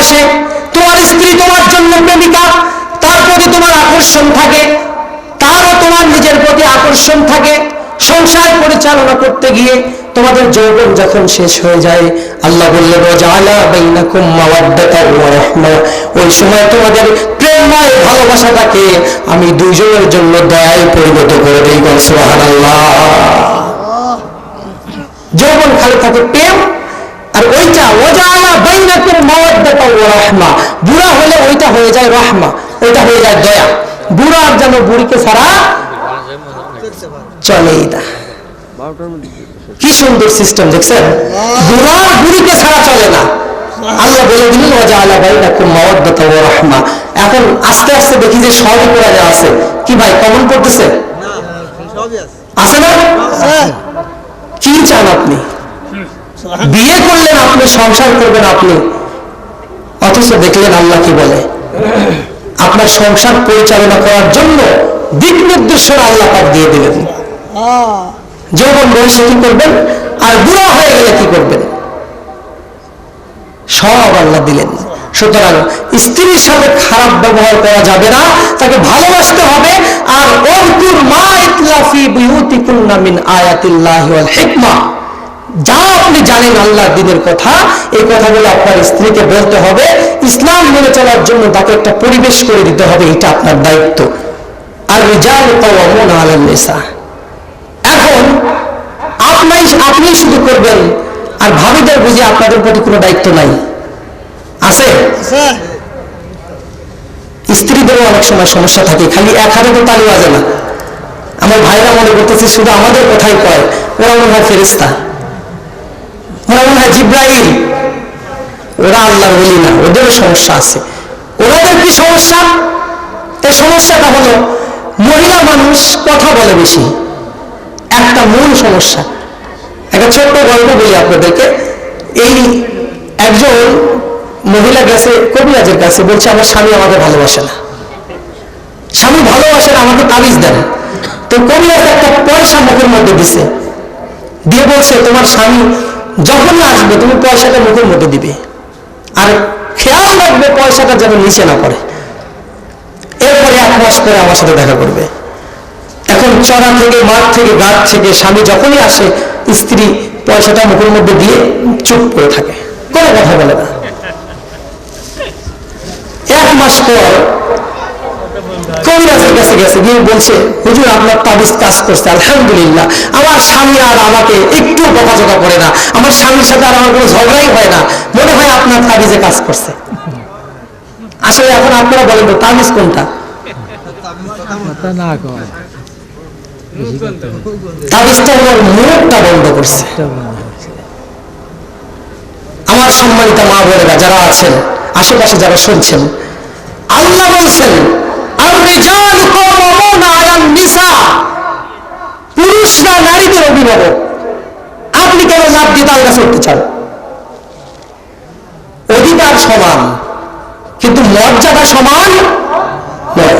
বয়সে তোমার স্ত্রী তোমার জন্য প্রেমিকা, তার প্রতি তোমার আকর্ষণ থাকে, তারও তোমার নিজের প্রতি আকর্ষণ থাকে। সংসার পরিচালনা করতে গিয়ে তোমাদের যৌবন যখন শেষ হয়ে যায়, আল্লাহ রাহমা ওই সময় তোমাদের প্রেমময় ভালোবাসাটাকে আমি দুইজনের জন্য দয়ায় পরিণত করে দেই সুবহানাল্লাহ। যৌবন খালি থাকে প্রেম আর ওইটা ওজালা বাইনাকুম মাওয়াদ্দাতা ওয়া রাহমা। বুড়া হলে ওইটা হয়ে যায় রহমা ওইটা হয়ে যায় দয়া। বুড়া আর যেন বুড়িকে ছাড়া চলেই না। কি সুন্দর সিস্টেম দেখছেন? বুড়া বুড়িকে ছাড়া চলে না। আল্লাহ বলে দিলেন ওজালা বাইনাকুম মাওয়াদ্দাতা ওয়া রাহমা। এখন আস্তে আস্তে দেখি যে সবই কোরআনে আছে। কি ভাই কমন পড়তেছে? আছে। না? কি চান আপনি? বিয়ে করলেন আপনি, সংসার করবেন আপনি। অথচ দেখলেন আল্লাহ কি বলে? আপনার সংসার পরিচালনা করার জন্য দিক নির্দেশন আল্লাহ পাক দিয়ে দিলেন। যৌবন বয়সে কি করবেন? আর বুড়া হয়ে গেলে কি করবেন? সব আল্লাহ দিলেন সুতরাং স্ত্রীর সাথে খারাপ ব্যবহার করা যাবে না, তাকে ভালোবাসতে হবে। আর অর্কুর মা ইতলাফি বিউতিকুন্না মিন আয়াতিল্লাহি হিকমা। যা আপনি জানেন আল্লাহ দিনের কথা এই কথাগুলো আপনার স্ত্রীকে বলতে হবে। ইসলাম মেনে চলার জন্য তাকে একটা পরিবেশ করে দিতে হবে এটা আপনার দায়িত্ব। আর রিজাল কাওয়ামুন আলান এখন আপনি আপনি শুধু করবেন আর ভাবিদের বুঝে আপনাদের প্রতি কোনো দায়িত্ব নাই। আছে? স্ত্রীদেরও অনেক সময় সমস্যা থাকে খালি এক হাতে তো তালি বাজে না। আমার ভাইরা মনে করতেছে শুধু আমাদের কথাই কয় ওরা মনে হয় ফেরিস্তা ওরা মনে হয় জিব্রাইল। ওরা আল্লাহর বলি না ওদেরও সমস্যা আছে। ওনাদের কি সমস্যা? এই সমস্যাটা হলো, মহিলা মানুষ কথা বলে বেশি। একটা মূল সমস্যা। একটা ছোট্ট গল্প বলি আপনাদেরকে। এই একজন মহিলা গেছে কবিরাজের কাছে বলছে, আমার স্বামী আমাকে ভালোবাসে না। স্বামী ভালোবাসে না, আমাকে তাবিজ দেন। তো কবিরাজ একটা পয়সা মুখের মধ্যে দিছে। দিয়ে বলছে, তোমার স্বামী যখনই আসবে, তুমি পয়সাটা মুখের মধ্যে দিবে। আর খেয়াল রাখবে পয়সাটা যেন নিচে না পড়ে। এরপরে এক মাস পরে আমার সাথে দেখা করবে। এখন চড়া থেকে, মাঠ থেকে, গাছ থেকে স্বামী যখনই আসে, স্ত্রী পয়সাটা মুখের মধ্যে দিয়ে চুপ করে থাকে। কোনো কথা বলে না। এক মাস পর কাছে গেছে, গিয়ে বলছে, হুজুর, আপনার তাবিজ কাজ করছে, আলহামদুলিল্লাহ। আমার স্বামী আর আমাকে একটু করে না। আমার স্বামীর সাথে আর আমার কোনো ঝগড়াই হয় না। মনে হয় আপনার তাবিজে কাজ করছে। আসলে এখন আপনারা বলেন তো, তাবিজ কোনটা? আমার সম্মানিত মা বোনেরা যারা আছেন, আশেপাশে যারা শুনছেন, আল্লাহ বলছেন আর রিজাল নিসা পুরুষরা নারীদের অভিভাবক। আপনি কেন নাক দিয়ে গাছে উঠতে চান? অধিকার সমান, কিন্তু মর্যাদা সমান নয়।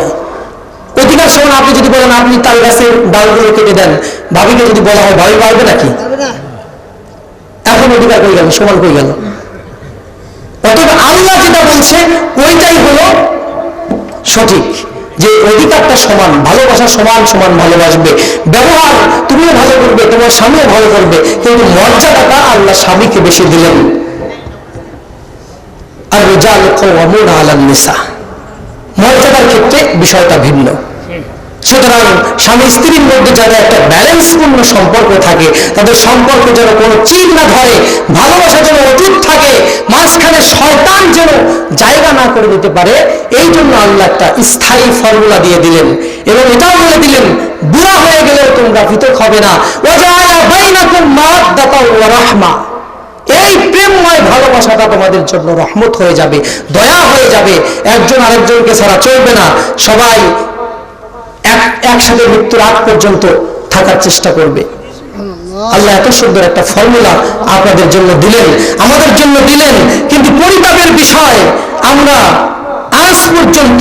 অধিকার আপনি যদি বলেন, আপনি তাল গাছের ডালগুলো কেটে দেন। ভাবিকে যদি বলা হয় ভাবি পারবে নাকি? এখন অধিকার কই গেল? সমান কই গেল? অতএব আল্লাহ যেটা বলছে, ওইটাই হলো সঠিক। যে অধিকারটা সমান, ভালোবাসা সমান সমান ভালোবাসবে। ব্যবহার তুমিও ভালো করবে, তোমার স্বামীও ভালো করবে, কিন্তু মর্যাদাটা আল্লাহ স্বামীকে বেশি দিলেন। আর কওয়ামুন আলান নিসা। মর্যাদার ক্ষেত্রে বিষয়টা ভিন্ন। সুতরাং স্বামী স্ত্রীর মধ্যে যারা একটা ব্যালেন্সপূর্ণ সম্পর্ক থাকে, তাদের সম্পর্ক যেন কোনো চির না ধরে, ভালোবাসা যেন অটুট থাকে, মাঝখানে শয়তান যেন জায়গা না করে দিতে পারে, এই জন্য আল্লাহ একটা স্থায়ী ফর্মুলা দিয়ে দিলেন। এবং এটাও বলে দিলেন, বুড়া হয়ে গেলেও তোমরা পৃথক হবে না। রাহমা। এই প্রেমময় ভালোবাসাটা তোমাদের জন্য রহমত হয়ে যাবে, দয়া হয়ে যাবে। একজন আরেকজনকে ছাড়া চলবে না। সবাই একসাথে মৃত্যুর আগ পর্যন্ত থাকার চেষ্টা করবে। আল্লাহ এত সুন্দর একটা ফর্মুলা আপনাদের জন্য দিলেন। আমাদের জন্য দিলেন, কিন্তু পরিতাপের বিষয় আমরা আজ পর্যন্ত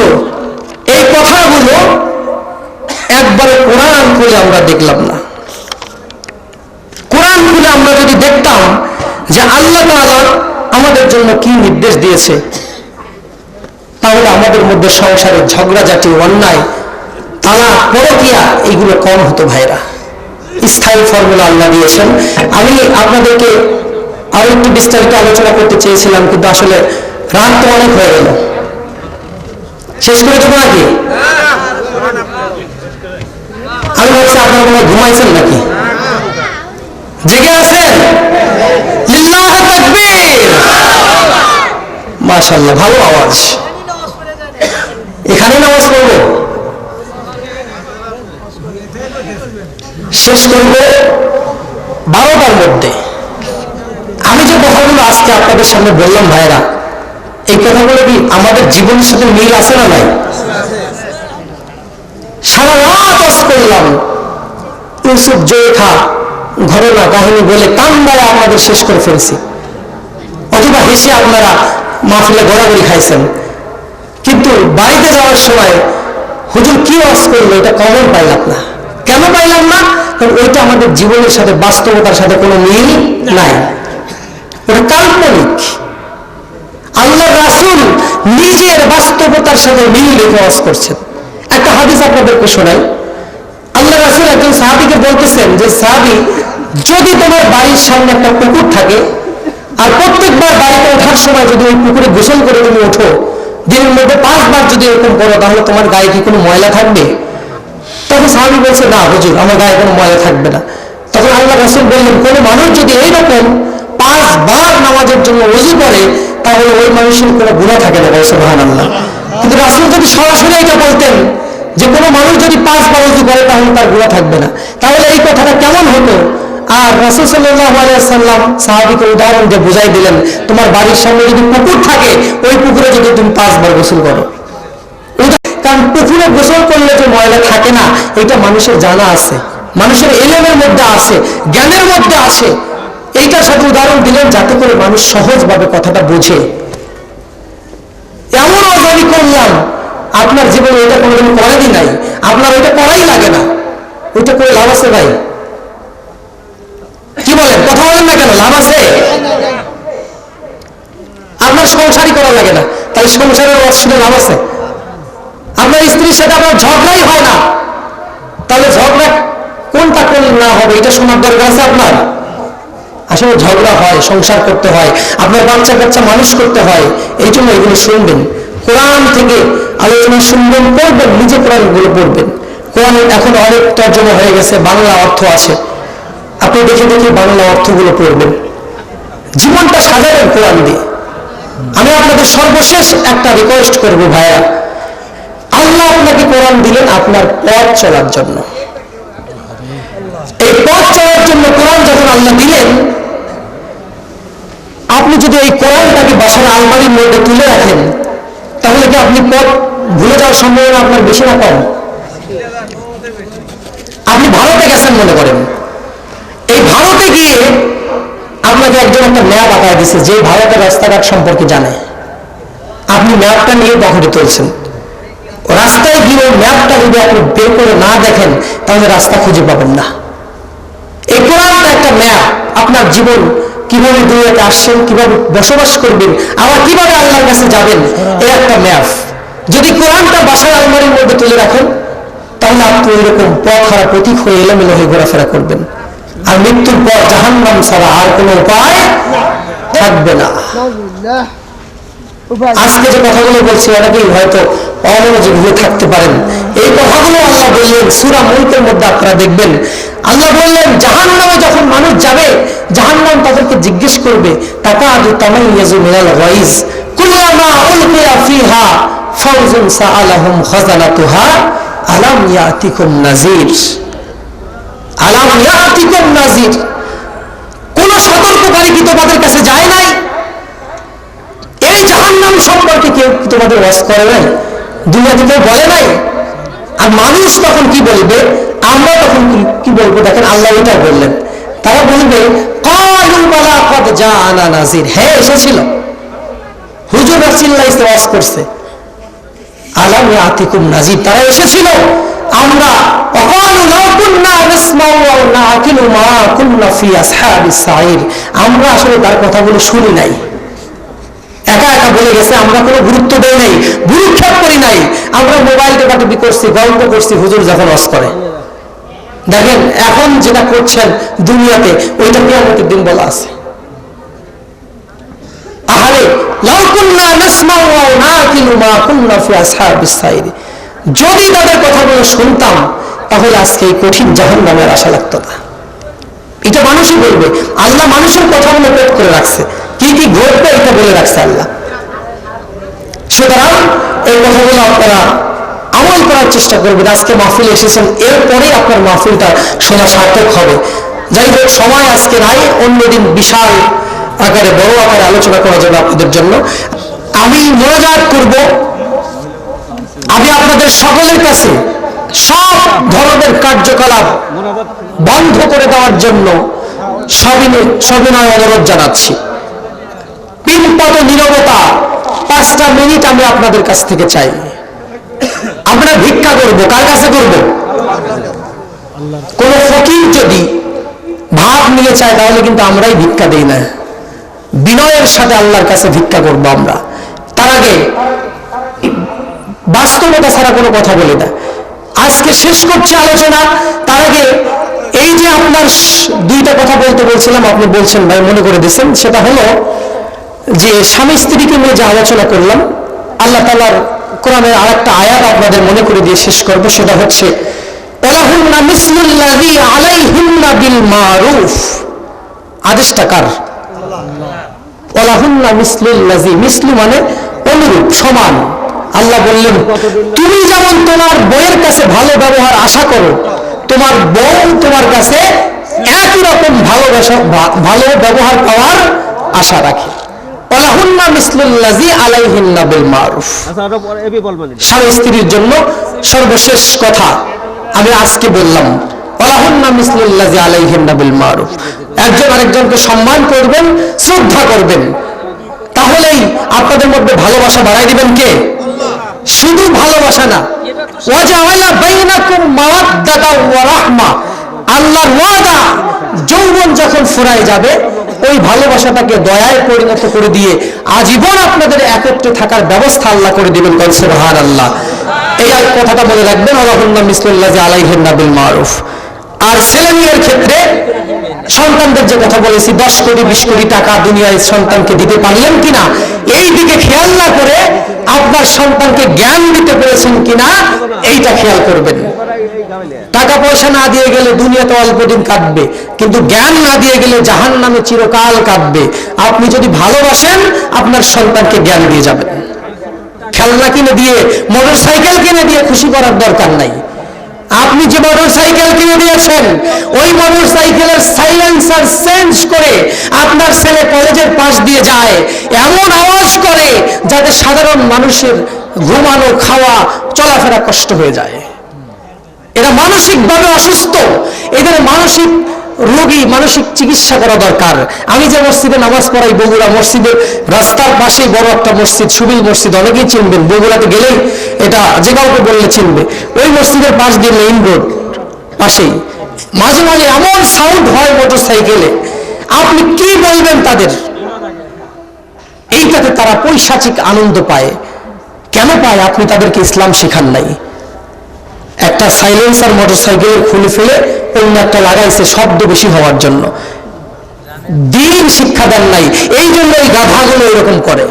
এই কথাগুলো একবারে কোরআন খুলে আমরা দেখলাম না। কোরআন খুলে আমরা যদি দেখতাম যে আল্লাহ তাআলা আমাদের জন্য কি নির্দেশ দিয়েছে, তাহলে আমাদের মধ্যে সংসারে ঝগড়াঝাটি, অন্যায় তালা পরকিয়া এইগুলো কম হতো ভাইরা? স্থায়ী ফর্মুলা আল্লাহ দিয়েছেন। আমি আপনাদেরকে আরও একটু বিস্তারিত আলোচনা করতে চেয়েছিলাম, কিন্তু আসলে রাত তো অনেক হয়ে গেল। শেষ করে দেবো নাকি? আমি ভাবছি আপনারা মনে ঘুমাইছেন নাকি? জেগে আছেন? মাশাআল্লাহ, ভালো আওয়াজ। এখানে নামাজ পড়ব? শেষ করব বারোটার মধ্যে। আমি যে কথাগুলো আজকে আপনাদের সামনে বললাম ভাইরা এই কথাগুলো কি আমাদের জীবনের সাথে মিল আছে না নাই? সারা রাত আজ করলাম। ইউসুফ জয়খা ঘটনা কাহিনী বলে কান্দায় আপনাদের শেষ করে ফেলছি। অথবা হেসে আপনারা মাহফিলে গড়াগড়ি খাইছেন। কিন্তু বাড়িতে যাওয়ার সময় হুজুর কি ওয়াজ করল এটা কমন পাইলাম না। কেন পাইলাম না? কারণ ওইটা আমাদের জীবনের সাথে বাস্তবতার সাথে কোনো মিল নাই। ওটা কাল্পনিক। আল্লাহ রাসুল নিজের বাস্তবতার সাথে মিল রেখে ওয়াজ করছেন। একটা হাদিস আপনাদেরকে শোনাই। আল্লাহ রাসুল একজন সাহাবিকে বলতেছেন যে সাহাবি যদি তোমার বাড়ির সামনে একটা পুকুর থাকে আর প্রত্যেকবার বাড়িতে ওঠার সময় যদি ওই পুকুরে গোসল করে তুমি ওঠো দিনের মধ্যে পাঁচবার যদি এরকম করো তাহলে তোমার গায়ে কি কোনো ময়লা থাকবে? তখন সাহাবি বলছে, না হুজুর, আমার গায়ে কোনো ময়লা থাকবে না। তখন আল্লাহ রাসুল বললেন, কোনো মানুষ যদি এইরকম পাঁচবার নামাজের জন্য উজু করে, তাহলে ওই মানুষের কোনো গুণা থাকে না সুবহান আল্লাহ কিন্তু রাসুল যদি সরাসরি এটা বলতেন, যে কোনো মানুষ যদি পাঁচবার উজু করে, তাহলে তার গুণা থাকবে না। তাহলে এই কথাটা কেমন হতো? আর রাসুল সাল্লাম সাহাবিকে উদাহরণ দিয়ে বুঝাই দিলেন, তোমার বাড়ির সামনে যদি পুকুর থাকে, ওই পুকুরে যদি তুমি পাঁচবার গোসল করো। কারণ পুকুরে গোসল করলে যে ময়লা থাকে না, এটা মানুষের জানা আছে। মানুষের এলেমের মধ্যে আছে, জ্ঞানের মধ্যে আছে। এইটার সাথে উদাহরণ দিলেন যাতে করে মানুষ সহজভাবে কথাটা বোঝে। এমন অজানি করলাম, আপনার জীবনে এটা কোনোদিন করেনি নাই। আপনার ওইটা করাই লাগে না। ওইটা করে লাভ আছে ভাই? কি বলেন, কথা বলেন না কেন, লাভ আছে? আপনার সংসারই করা লাগে না। তাহলে সংসারের শুনে লাভ আছে? আপনার স্ত্রীর সাথে আপনার ঝগড়াই হয় না। তাহলে ঝগড়া কোনটা কোন না হবে, এটা শোনার দরকার আছে আপনার? আসলে ঝগড়া হয়, সংসার করতে হয়, আপনার বাচ্চা কাচ্চা মানুষ করতে হয়, এই জন্য এগুলো শুনবেন। কোরআন থেকে আলোচনা শুনবেন, পড়বেন, নিজে কোরআনগুলো পড়বেন। কোরআন এখন অনেক তর্জমা হয়ে গেছে, বাংলা অর্থ আছে আপনি দেখে দেখে বাংলা অর্থগুলো পড়বেন। জীবনটা সাজাবেন কোরআন দিয়ে। আমি আপনাদের সর্বশেষ একটা রিকোয়েস্ট করব ভাইয়া। আল্লাহ আপনাকে কোরআন দিলেন আপনার পথ চলার জন্য। এই পথ চলার জন্য কোরআন যখন আল্লাহ দিলেন, আপনি যদি এই কোরআনটাকে বাসার আলমারির মধ্যে তুলে রাখেন, তাহলে কি আপনি পথ ভুলে যাওয়ার সম্ভাবনা আপনার বেশি না কম? আপনি ভারতে গেছেন মনে করেন। এই ভারতে গিয়ে আপনাকে একজন একটা ম্যাপ আঁকায় দিছে যে ভারতের রাস্তাঘাট সম্পর্কে জানে। আপনি ম্যাপটা নিয়ে পকেটে তুলছেন। রাস্তায় গিয়ে ম্যাপটা যদি আপনি বের করে না দেখেন তাহলে রাস্তা খুঁজে পাবেন না। এই কোরআনটা একটা ম্যাপ আপনার জীবন কীভাবে দুনিয়াতে আসছেন কীভাবে বসবাস করবেন আবার কীভাবে আল্লাহর কাছে যাবেন এই একটা ম্যাপ। যদি কোরআনটা বাসার আলমারির মধ্যে তুলে রাখেন তাহলে আপনি এরকম পথ হারা প্রতীক হয়ে এলোমেলো হয়ে ঘোরাফেরা করবেন। আর মৃত্যুর পর জাহান্নাম ছাড়া আর কোনো উপায় থাকবে না। আজকে যে কথাগুলো বলছি অনেকেই হয়তো অমনোযোগ হয়ে থাকতে পারেন। এই কথাগুলো আল্লাহ বললেন, সুরা মুলকের মধ্যে আপনারা দেখবেন। আল্লাহ বললেন জাহান নামে যখন মানুষ যাবে জাহান নাম তাদেরকে জিজ্ঞেস করবে টাকা আদু তামাই ইয়াজু গাইজ, কুল্লামা উলকিয়া ফিহা ফাউজুন সাআলাহুম আলাম ইয়াতিকুম নাজির আলাম ইয়াতিকুম নাজির কোন সতর্ককারী কি তোমাদের কাছে যায় নাই? এই জাহান্নাম সম্পর্কে কেউ তোমাদের ওয়াজ করে নাই? দুনিয়াতে কেউ বলে নাই। আর মানুষ তখন কি বলবে? আমরা তখন কি- বলব? দেখেন আল্লাহ এটা বললেন। তারা বলবে হ্যাঁ এসেছিল। হুজুর রাসূলুল্লাহ ওয়াজ করছে। আলাম ইয়াতিকুম নাজির তারা এসেছিল। আমরা আমরা আসলে তার কথাগুলো শুনি নাই। একা একা বলে গেছে, আমরা কোনো গুরুত্ব দেই নাই গুরুক্ষেপ করি নাই। আমরা মোবাইল টেপাটেপি করছি, গল্প করছি, হুজুর যখন অস করে। দেখেন, এখন যেটা করছেন দুনিয়াতে, ওইটা কিয়ামতের দিন বলা আছে। যদি তাদের কথাগুলো শুনতাম, তাহলে আজকে এই কঠিন জাহান্নামের আশা লাগতো না। এটা মানুষই বলবে, আল্লাহ মানুষের কথাগুলো পেট করে রাখছে। কি কি ঘটবে এটা বলে রাখছে আল্লাহ। সুতরাং এই কথাগুলো আপনারা আমল করার চেষ্টা করবেন। আজকে মাহফিল এসেছেন, এরপরেই আপনার মাহফিলটা শোনা সার্থক হবে। যাই হোক, সময় আজকে নাই অন্যদিন বিশাল আকারে, বড় আকারে আলোচনা করা যাবে আপনাদের জন্য। আমি মনোজাত করব। আমি আপনাদের সকলের কাছে সব ধরনের কার্যকলাপ বন্ধ করে দেওয়ার জন্য সবিনয় অনুরোধ জানাচ্ছি। পিনপত নীরবতা। পাঁচটা মিনিট আমি আপনাদের কাছ থেকে চাই। আমরা ভিক্ষা করব, কার কাছে করব? কোন ফকির যদি ভাব নিয়ে চায়, তাহলে কিন্তু আমরাই ভিক্ষা দেই না। বিনয়ের সাথে আল্লাহর কাছে ভিক্ষা করব আমরা। তার আগে, বাস্তবতা ছাড়া কোনো কথা বলি না। আজকে শেষ করছি আলোচনা। তার আগে, এই যে আপনার দুইটা কথা বলতে বলছিলাম, আপনি বলছেন ভাই, মনে করে দিয়েছেন, সেটা হলো যে স্বামী স্ত্রীকে নিয়ে যে আলোচনা করলাম আল্লাহ তালার কোরআনের আর একটা আয়াত আপনাদের মনে করে দিয়ে শেষ করব সেটা হচ্ছে আদেশটা কার? মিসলু মানে অনুরূপ সমান। আল্লাহ বললেন তুমি যেমন তোমার বইয়ের কাছে ভালো ব্যবহার আশা করো তোমার বউ তোমার কাছে একই রকম ভালোবাসা ভালো ব্যবহার পাওয়ার আশা রাখে। আচ্ছা স্বামী স্ত্রীর জন্য সর্বশেষ কথা আমি আজকে বললাম একজন আরেকজনকে সম্মান করবেন শ্রদ্ধা করবেন। তাহলেই আপনাদের মধ্যে ভালোবাসা বাড়াই দিবেন কে? শুধু ভালোবাসা না। ওয়াজআলা বাইনাকুম মাওয়াদ্দাতা ওয়া রাহমা। আল্লাহর ওয়াদা যৌবন যখন ফুরায় যাবে, ওই ভালোবাসাটাকে দয়ায় পরিণত করে দিয়ে আজীবন আপনাদের একত্রে থাকার ব্যবস্থা আল্লাহ করে দিবেন কোন সুবহানাল্লাহ। এই কথাটা মনে রাখবেন আল্লাহুন্না মিসলুল্লাহ আলাইহিন বিল মারুফ। আর ছেলে মেয়ের ক্ষেত্রে সন্তানদের যে কথা বলেছি, দশ কোটি, বিশ কোটি টাকা দুনিয়ায় সন্তানকে দিতে পারলেন কিনা, এই দিকে খেয়াল না করে আপনার সন্তানকে জ্ঞান দিতে পেরেছেন কিনা, এইটা খেয়াল করবেন। টাকা পয়সা না দিয়ে গেলে দুনিয়াতে অল্প দিন কাটবে, কিন্তু জ্ঞান না দিয়ে গেলে জাহান নামে চিরকাল কাটবে। আপনি যদি ভালোবাসেন, আপনার সন্তানকে জ্ঞান দিয়ে যাবেন। খেলনা কিনে দিয়ে মোটর সাইকেল কিনে দিয়ে খুশি করার দরকার নাই। আপনি যে মোটর সাইকেল কিনে দিয়েছেন, ওই মোটর সাইকেলের সাইলেন্সার চেঞ্জ করে আপনার ছেলে কলেজের পাশ দিয়ে যায়, এমন আওয়াজ করে যাতে সাধারণ মানুষের ঘুমানো, খাওয়া, চলাফেরা কষ্ট হয়ে যায়। মানসিকভাবে অসুস্থ। এদের মানসিক রোগী, মানসিক চিকিৎসা করা দরকার। আমি যে মসজিদে নামাজ পড়াই, বগুড়া মসজিদের রাস্তার পাশেই বড় একটা মসজিদ সুবিল মসজিদ, অনেকেই চিনবেন। বগুড়াতে গেলেই এটা যে কাউকে বললে চিনবে। ওই মসজিদের পাশ দিয়ে মেইন রোড পাশেই। মাঝে মাঝে এমন সাউন্ড হয় মোটর সাইকেলে আপনি কি বলবেন তাদের? এইটাতে তারা পৈশাচিক আনন্দ পায়। কেন পায়? আপনি তাদেরকে ইসলাম শেখান নাই। একটা সাইলেন্সার মোটরসাইকেল খুলে ফেলে অন্য একটা লাগাইছে শব্দ বেশি হওয়ার জন্য। দিন শিক্ষা দেন নাই, এই জন্য এই গাধাগুলো এরকম করে।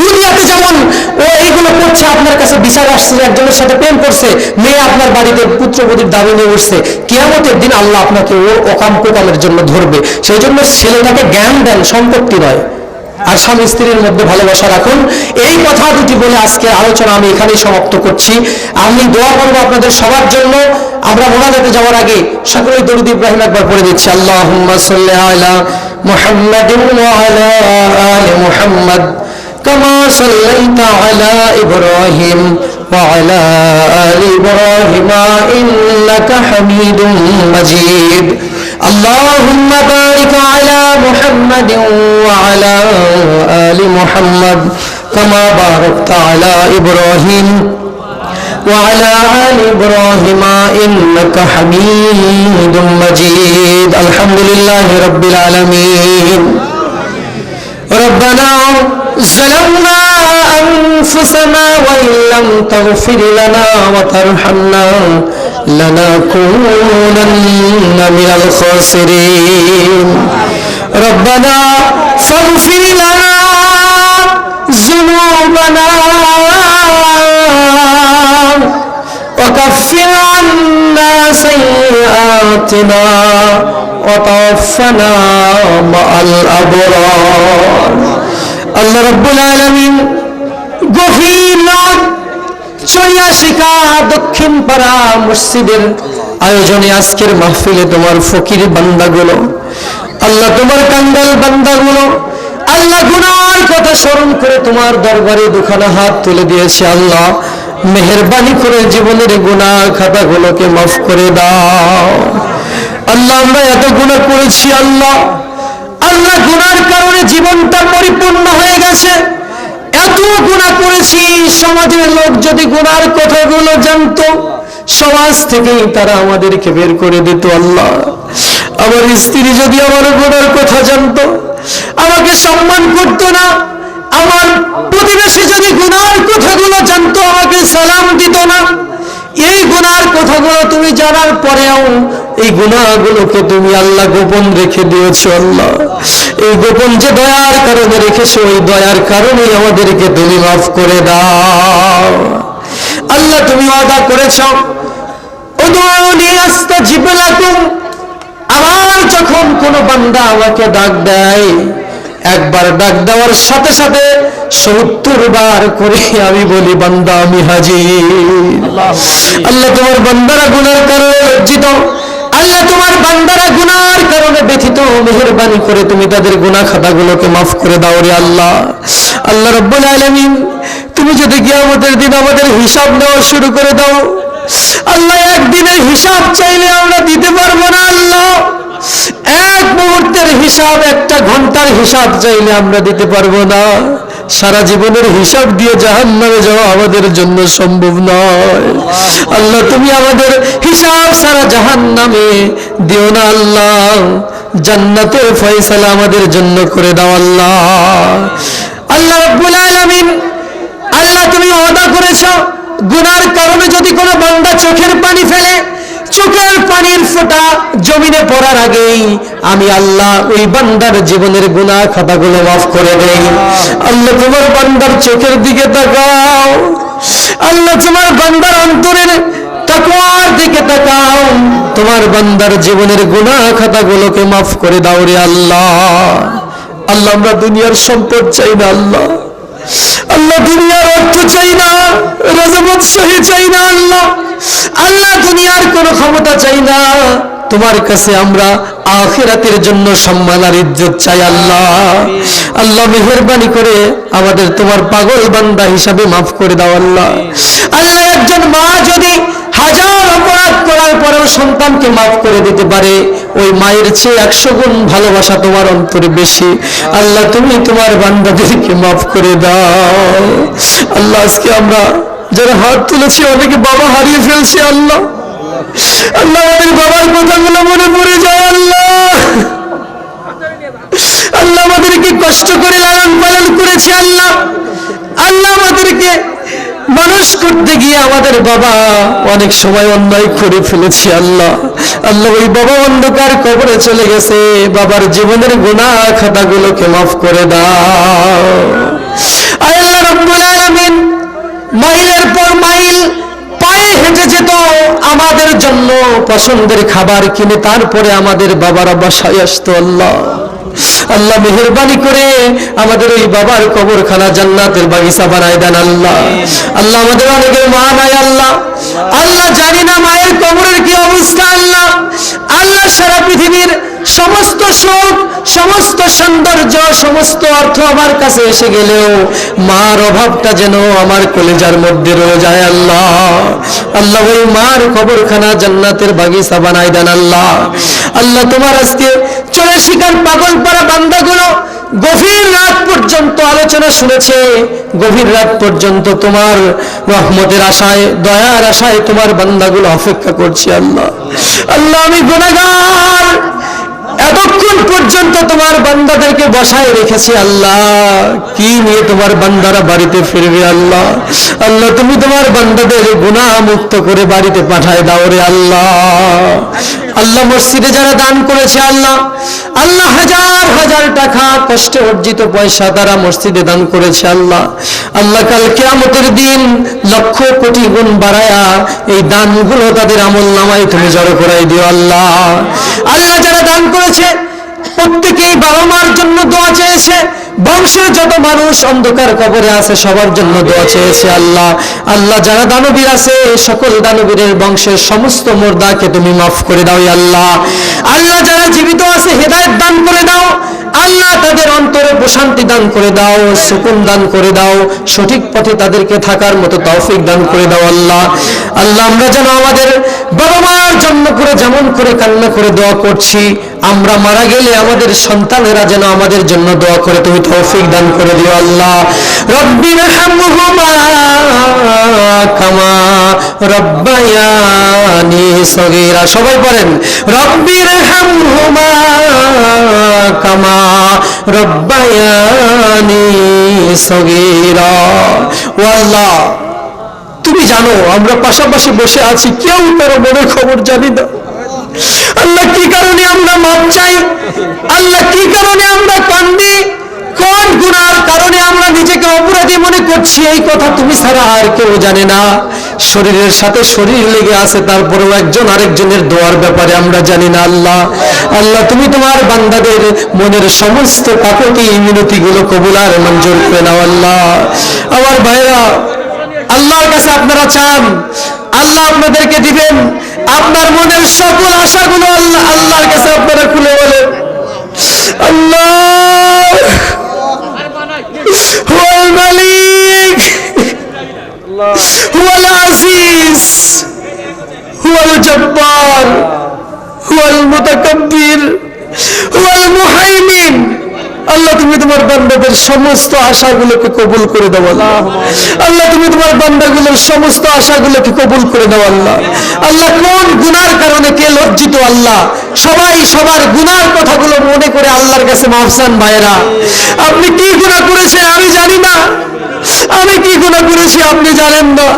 দুনিয়াতে যেমন ও এইগুলো করছে, আপনার কাছে বিচার আসছে, একজনের সাথে প্রেম করছে, মেয়ে আপনার বাড়িতে পুত্রবধূর দাবি নিয়ে উঠছে, কেয়ামতের দিন আল্লাহ আপনাকে ও অকাম কোকামের জন্য ধরবে। সেই জন্য ছেলেটাকে জ্ঞান দেন, সম্পত্তি নয়। আর স্বামী স্ত্রীর মধ্যে ভালোবাসা রাখুন এই কথা দুটি বলে আজকে আলোচনা আমি এখানেই সমাপ্ত করছি আমি দোয়া করবো আপনাদের সবার জন্য আমরা মোনাজাতে যাওয়ার আগে সকলেই দরুদ ইব্রাহিম একবার পড়ে দিচ্ছি আল্লাহ আলা মুহাম্মাদ আলি মুহাম্মদ كما صليت على إبراهيم وعلى آل إبراهيم إنك حميد مجيد اللهم بارك على محمد وعلى آل محمد كما باركت على إبراهيم وعلى آل إبراهيم إنك حميد مجيد. الحمد لله رب العالمين. ربنا ظلمنا أنفسنا وإن لم تغفر لنا وترحمنا لنكونن من الخاسرين ربنا فاغفر لنا ذنوبنا وكفر عنا سيئاتنا وتوفنا مع الأبرار আল্লাহ রব্বুল আলমিন গভীর রাত চরিয়া শিকা দক্ষিণ পাড়া মসজিদের আয়োজনে আজকের মাহফিলে তোমার ফকির বান্দাগুলো, আল্লাহ তোমার কাঙ্গাল বান্দাগুলো, আল্লাহ গুনার কথা স্মরণ করে তোমার দরবারে দুখানা হাত তুলে দিয়েছে আল্লাহ। মেহরবানি করে জীবনের গুণা খাতাগুলোকে মাফ করে দাও। আল্লাহ, আমরা এত গুণা করেছি আল্লাহ। আল্লাহ গুনার কারণে জীবনটা পরিপূর্ণ হয়ে গেছে। এত গুণা করেছি, সমাজের লোক যদি গুনার কথাগুলো জানতো, সমাজ থেকেই তারা আমাদেরকে বের করে দিত আল্লাহ। আমার স্ত্রী যদি আমার গুনার কথা জানতো, আমাকে সম্মান করতো না, আমার প্রতিবেশী যদি গুনার কথাগুলো জানত, আমাকে সালাম দিত না এই গুনার কথাগুলো তুমি জানার পরেও এই গুনাহগুলোকে তুমি আল্লাহ গোপন রেখে দিয়েছ আল্লাহ। এই গোপন যে দয়ার কারণে রেখেছো ওই দয়ার কারণে আমাদেরকে তুমি মাফ করে দাও। আল্লাহ, তুমি ওয়াদা করেছ আমার যখন কোনো বান্দা আমাকে ডাক দেয়, একবার ডাক দেওয়ার সাথে সাথে সত্তর বার করে আমি বলি বান্দা আমি হাজির। আল্লাহ তোমার বান্দারা গুনার কারণে লজ্জিত। আল্লাহ তোমার বান্দারা গুনার কারণে ব্যথিত। মেহরবানি করে তুমি তাদের গুনাহ খাতাগুলোকে মাফ করে দাও রে আল্লাহ। আল্লাহ রব্বুল আলামিন তুমি যদি কিয়ামতের দিন আমাদের হিসাব নেওয়া শুরু করে দাও। আল্লাহ একদিনের হিসাব চাইলে আমরা দিতে পারব না আল্লাহ। এক মুহূর্তের হিসাব একটা ঘণ্টার হিসাব চাইলে আমরা দিতে পারব না। সারা জীবনের হিসাব দিয়ে জাহান নামে যাওয়া আমাদের জন্য সম্ভব নয়। আল্লাহ, তুমি আমাদের হিসাব সারা জাহান নামে দিও না আল্লাহ। জান্নাতের ফয়সালা আমাদের জন্য করে দাও আল্লাহ। আল্লাহ রব্বুল আল্লাহ তুমি ওয়াদা করেছ, গুনার কারণে যদি কোনো বান্দা চোখের পানি ফেলে চোখের পানির ফোঁটা জমিনে পড়ার আগেই আমি আল্লাহ ওই বান্দার জীবনের গুনাহ খাতাগুলো মাফ করে দেই। আল্লাহ তোমার বান্দার চোখের দিকে তাকাও। আল্লাহ তোমার বান্দার অন্তরের তাকওয়ার দিকে তাকাও। তোমার বান্দার জীবনের গুনাহ খাতাগুলোকে মাফ করে দাও রে আল্লাহ। আল্লাহ, আমরা দুনিয়ার সম্পদ চাই না আল্লাহ। আল্লাহ, দুনিয়ার অর্থ চাই না। রাজাবত সহি চাই না আল্লাহ। আল্লাহ দুনিয়ার কোন ক্ষমতা চাই না। তোমার কাছে আমরা আখিরাতের জন্য সম্মান আর ইজ্জত চাই আল্লাহ। আল্লাহ মেহরবানি করে আমাদের তোমার পাগল বান্দা হিসাবে মাফ করে দাও আল্লাহ। আল্লাহ একজন মা যদি হাজার অপরাধ করার পরেও সন্তানকে মাফ করে দিতে পারে, ওই মায়ের চেয়ে একশো গুণ ভালোবাসা তোমার অন্তরে বেশি। আল্লাহ তুমি তোমার বান্দাদেরকে মাফ করে দাও। আল্লাহ আজকে আমরা যারা হাত তুলেছি অনেকে বাবা হারিয়ে ফেলছি, আল্লাহ। আল্লাহ আমাদের বাবার কথাগুলো মনে পড়ে যায়, আল্লাহ। আল্লাহ আমাদেরকে কষ্ট করে লালন পালন করেছে, আল্লাহ। আল্লাহ আমাদেরকে মানুষ করতে গিয়ে আমাদের বাবা অনেক সময় অন্যায় করে ফেলেছি, আল্লাহ। আল্লাহ ওই বাবা অন্ধকার কবরে চলে গেছে, বাবার জীবনের গুণা খাতাগুলোকে মাফ করে দাও। আল্লাহ রব্বুল আলামিন মাইলের পর মাইল পায়ে হেঁটে যেত। আমাদের জন্য পছন্দের খাবার কিনে তারপরে আমাদের বাবারা বাসায় আসতো, আল্লাহ। আল্লাহ মেহরবানি করে আমাদের ওই বাবার কবরখানা জান্নাতের বাগিচা বানায় দেন, আল্লাহ। আল্লাহ আমাদের অনেকের মা নাই, আল্লাহ। আল্লাহ জানি না মায়ের কবরের কি অবস্থা, আল্লাহ। আল্লাহ সারা পৃথিবীর সমস্ত সুখ, সমস্ত সৌন্দর্য, সমস্ত অর্থ আমার কাছে এসে গেলেও মার অভাবটা যেন আমার কলেজার মধ্যে রয়ে যায় আল্লাহ। আল্লাহ ওই মার খবরখানা জান্নাতের বাগিচা বানাই দেন আল্লাহ। আল্লাহ তোমার আজকে চলে শিকার পাগল পাড়া বান্দাগুলো। গভীর রাত পর্যন্ত আলোচনা শুনেছে। গভীর রাত পর্যন্ত তোমার রহমতের আশায়, দয়ার আশায় তোমার বান্দাগুলো অপেক্ষা করছে আল্লাহ। আল্লাহ আমি গুণাগার এতক্ষণ পর্যন্ত তোমার বান্দাদেরকে বসায় রেখেছে আল্লাহ। কি নিয়ে তোমার বান্দারা বাড়িতে ফিরবে আল্লাহ? আল্লাহ, তুমি তোমার বান্দাদের গুনাহ মুক্ত করে বাড়িতে পাঠায় দাও রে আল্লাহ। আল্লাহ, মসজিদে যারা দান করেছে আল্লাহ আল্লাহ হাজার হাজার টাকা কষ্টে অর্জিত পয়সা তারা মসজিদে দান করেছে আল্লাহ। আল্লাহ, কাল কেয়ামতের দিন লক্ষ কোটি গুণ বাড়ায়া এই দানগুলো তাদের আমল নামায় তুমি জড়ো করাই দিও আল্লাহ। আল্লাহ করেছে, প্রত্যেকেই বাবা মার জন্য দোয়া চেয়েছে, বংশের যত মানুষ অন্ধকার কবরে আছে, সবার জন্য দোয়া চেয়েছে আল্লাহ। আল্লাহ যারা দানবীর আছে, সকল দানবীরের বংশের সমস্ত মোর্দাকে তুমি মাফ করে দাও আল্লাহ। আল্লাহ যারা জীবিত আছে, হেদায়ত দান করে দাও। আল্লাহ তাদের অন্তরে প্রশান্তি দান করে দাও, সুকুন দান করে দাও, সঠিক পথে তাদেরকে থাকার মতো তৌফিক দান করে দাও আল্লাহ। আল্লাহ, আমরা যেন আমাদের বাবা মার জন্য করে যেমন করে কান্না করে দোয়া করছি, আমরা মারা গেলে আমাদের সন্তানেরা যেন আমাদের জন্য দোয়া করে তুমি তৌফিক দান করে দিও আল্লাহ। রব্বির কামা রব্বায়ানি সগীরা। সবাই পড়েন রব্বির হামহুমা রব্বায়ানি তুমি জানো, আমরা পাশাপাশি বসে আছি, কেউ কারও মনের খবর জানি না। আল্লাহ কি কারণে আমরা মাপ চাই? আল্লাহ কি কারণে আমরা কান্দি কোন গুনার কারণে আমরা নিজেকে অপরাধী মনে করছি? এই কথা তুমি ছাড়া আর কেউ জানে না। শরীরের সাথে শরীর লেগে আছে, তারপরেও একজন আরেকজনের দোয়ার ব্যাপারে আমরা জানি না আল্লাহ। আল্লাহ, তুমি তোমার বান্দাদের মনের সমস্ত কাকতি মিনতি গুলো কবুল আর মঞ্জুর করে আল্লাহ। আমার ভাইরা আল্লাহর কাছে আপনারা চান, আল্লাহ আপনাদেরকে দিবেন। আপনার মনের সকল আশাগুলো আল্লাহ, আল্লাহর কাছে আপনারা খুলে বলেন। আল্লাহ! হুয়াল জব্বার, হুয়াল মুতাকাব্বির, হুয়াল আল্লাহ, তুমি তোমার বান্দাদের সমস্ত আশাগুলোকে কবুল করে দাও আল্লাহ। আল্লাহ, তুমি তোমার বান্দাগুলোর সমস্ত আশাগুলোকে কবুল করে দাও আল্লাহ। আল্লাহ, কোন গুনার কারণে কে লজ্জিত আল্লাহ? সবাই সবার গুনার কথাগুলো মনে করে আল্লাহর কাছে মাফসান ভাইরা আপনি কি গুনাহ করেছেন আমি জানি না। আমি কি গুনাহ করেছি আপনি জানেন না।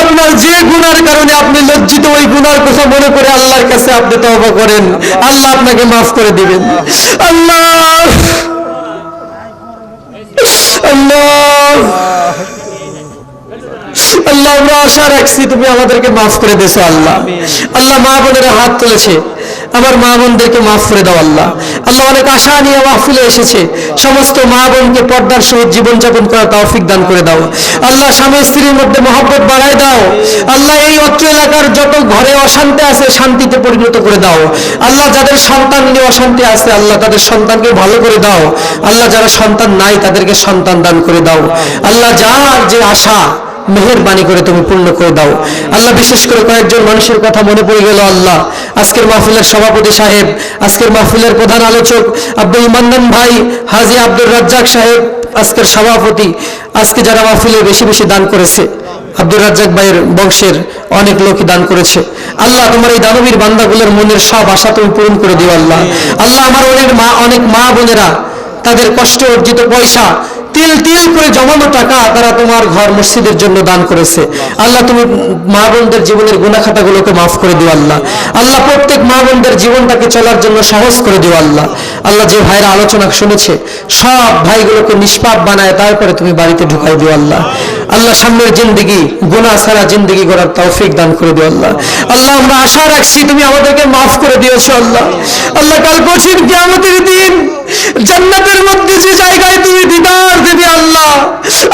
আপনার যে গুনার কারণে আপনি লজ্জিত, ওই গুনার কথা মনে করে আল্লাহর কাছে আপনি তবা করেন। আল্লাহ আপনাকে মাফ করে দিবেন। আল্লাহ! আল্লাহ! আল্লাহ, আমরা আশা রাখছি তুমি আমাদেরকে মাফ করে দিয়েছ, আল্লাহ। আল্লাহ মা বোনেরা হাত তুলেছে। আমার মা বোনদেরকে মাফ করে দাও আল্লাহ। আল্লাহ অনেক আশা নিয়ে মাহফিলে এসেছে। সমস্ত মা বোনকে পর্দার সহিত জীবনযাপন করার তৌফিক দান করে দাও। আল্লাহ স্বামী স্ত্রীর মধ্যে মহব্বত বাড়ায় দাও। আল্লাহ এই অত্র এলাকার যত ঘরে অশান্তি আছে, শান্তিতে পরিণত করে দাও। আল্লাহ যাদের সন্তান নিয়ে অশান্তি আছে, আল্লাহ তাদের সন্তানকে ভালো করে দাও। আল্লাহ যারা সন্তান নাই, তাদেরকে সন্তান দান করে দাও। আল্লাহ যার যে আশা মেহেরবানি করে তুমি পূর্ণ করে দাও। আল্লাহ বিশেষ করে কয়েকজন মানুষের কথা মনে পড়ে গেল আল্লাহ। আজকের মাহফিলের সভাপতি সাহেব, আজকের মাহফিলের প্রধান আলোচক আব্দুল মান্নান ভাই, হাজি আব্দুল রাজ্জাক সাহেব, আজকের সভাপতি। আজকে যারা মাহফিলে বেশি বেশি দান করেছে আব্দুল রাজ্জাক ভাইয়ের বংশের অনেক লোকই দান করেছে। আল্লাহ, তোমার এই দানবীর বান্দাগুলোর মনের সব আশা তুমি পূরণ করে দিও আল্লাহ। আল্লাহ, আমার অনেক মা অনেক মা বোনেরা তাদের কষ্ট অর্জিত পয়সা তিল তিল করে জমানো টাকা তারা তোমার ঘর মসজিদের জন্য দান করেছে। আল্লাহ, তুমি মা বোনদের জীবনের গুণাখাতাগুলোকে মাফ করে দিও আল্লাহ। আল্লাহ, প্রত্যেক মা বোনদের জীবনটাকে চলার জন্য সহজ করে দিও আল্লাহ। আল্লাহ, যে ভাইরা আলোচনা শুনেছে, সব ভাইগুলোকে নিষ্পাপ বানায় তারপরে তুমি বাড়িতে ঢুকাই দিও আল্লাহ। আল্লাহ, সামনের জিন্দগি গুণা ছাড়া জিন্দগি করার তৌফিক দান করে দিও আল্লাহ। আল্লাহ, আমরা আশা রাখছি তুমি আমাদেরকে মাফ করে দিয়েছ আল্লাহ। আল্লাহ, কাল কঠিন কিয়ামতের দিন জান্নাতের মধ্যে যে জায়গায় তুমি দিদার দেবে আল্লাহ।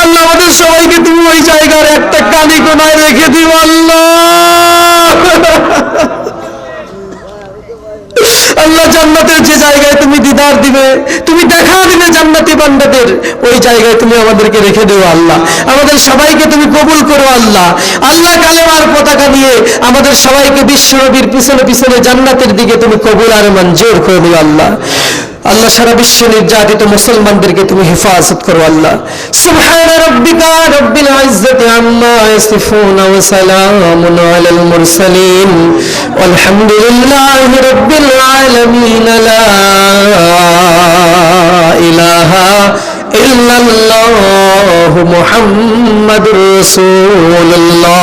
আল্লাহ, আমাদের সবাইকে তুমি ওই জায়গার একটা কানি কোনায় রেখে দিও আল্লাহ। আল্লাহ, জান্নাতের যে জায়গায় তুমি দিদার দিবে, তুমি দেখা দিবে জান্নাতি বান্দাদের, ওই জায়গায় তুমি আমাদেরকে রেখে দিও আল্লাহ। আমাদের সবাইকে তুমি কবুল করো আল্লাহ। আল্লাহ কালেমার পতাকা নিয়ে আমাদের সবাইকে বিশ্বনবীর পিছনে পিছনে জান্নাতের দিকে তুমি কবুল আর মঞ্জুর করে দিও আল্লাহ। আল্লাহ সারা বিশ্ব নির্যাতিত মুসলমানদেরকে তুমি হেফাজত করো, আল্লাহ। সুবহান রাব্বিকা রাব্বিল ইজ্জাতি আম্মা ইয়াসিফুন ওয়া সালামুন আলাল মুরসালিন। ওয়ালহামদুলিল্লাহি রাব্বিল আলামিন, লা ইলাহা ইল্লাল্লাহু মুহাম্মাদুর রাসূলুল্লাহ।